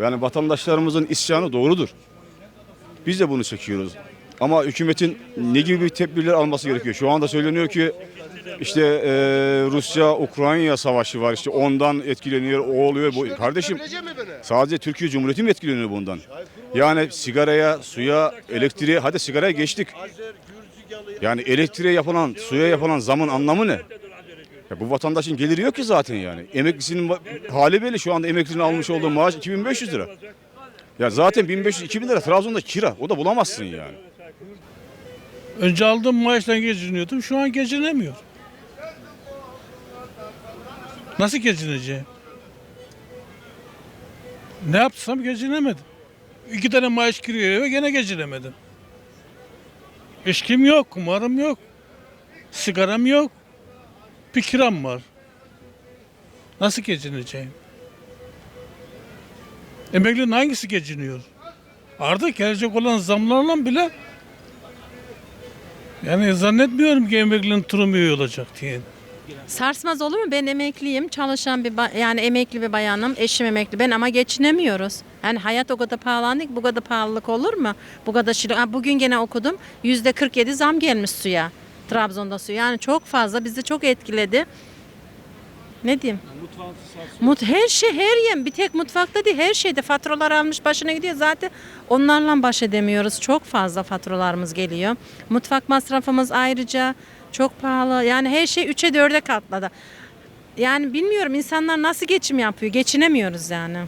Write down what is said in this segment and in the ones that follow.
Yani vatandaşlarımızın isyanı doğrudur. Biz de bunu çekiyoruz. Ama hükümetin ne gibi bir tedbirler alması gerekiyor? Şu anda söyleniyor ki işte e, Rusya-Ukrayna savaşı var. İşte ondan etkileniyor, o oluyor. Bu, kardeşim sadece Türkiye Cumhuriyeti mi etkileniyor bundan? Yani sigaraya, suya, elektriğe, hadi sigaraya geçtik. Yani elektriğe yapılan, suya yapılan zamın anlamı ne? Ya bu vatandaşın geliri yok ki zaten yani. Emeklisinin hali belli şu anda emeklinin almış olduğu maaş 2500 lira. Ya zaten 1500-2000 lira Trabzon'da kira. O da bulamazsın yani. Önce aldığım maaşla geçiniyordum. Şu an geçinemiyor. Nasıl geçineceğim? Ne yapsam geçinemedim. İki tane maaş giriyor ve gene geçinemedim. İçkim yok, kumarım yok. Sigaram yok. Bir kiram var. Nasıl geçineceğim? Emeklinin hangisi geçiniyor? Artık gelecek olan zamlarla bile yani zannetmiyorum ki emeklinin durumu iyi olacak diye. Sarsmaz olur mu? Ben emekliyim. Çalışan bir yani emekli bir bayanım. Eşim emekli. Ben ama geçinemiyoruz. Yani hayat o kadar pahalandı ki bu kadar pahalılık olur mu? Bu kadar. Ha, Bugün gene okudum. Yüzde 47 zam gelmiş suya. Trabzon'da su. Yani çok fazla bizi çok etkiledi. Ne diyeyim? Mut her şey her yem bir tek mutfakta değil her şeyde faturalar almış başına gidiyor zaten onlarla baş edemiyoruz çok fazla faturalarımız geliyor mutfak masrafımız ayrıca çok pahalı yani her şey 3'e 4'e katladı yani bilmiyorum insanlar nasıl geçim yapıyor geçinemiyoruz yani.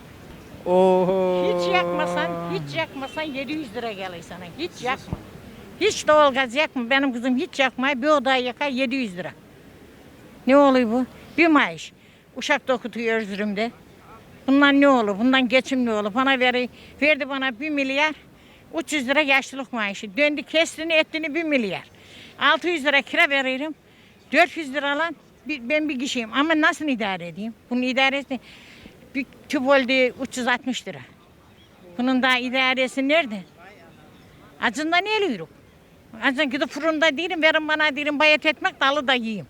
Hiç yakmasan, hiç yakmasan 700 lira gelir sana. Hiç yakma. Hiç doğalgaz yakma. Benim kızım hiç yakmıyor. Bir odayı yakar 700 lira. Ne oluyor bu? Bir maaş. Uşak da okutuyor Erzurum'da. Bundan ne olur? Bundan geçim ne olur? Bana veri, verdi bana 1 milyar. 300 lira yaşlılık maaşı. Döndü kestini ettiğini 1 milyar. 600 lira kira veririm. 400 lira lan bir, ben bir kişiyim ama nasıl idare edeyim? Bunun idaresi bir tüp oldu 360 lira. Bunun daha idaresi nerede? Acından ölüyorum. Acından gidip fırında değilim, verin bana değilim, bayat etmek dalı da yiyeyim.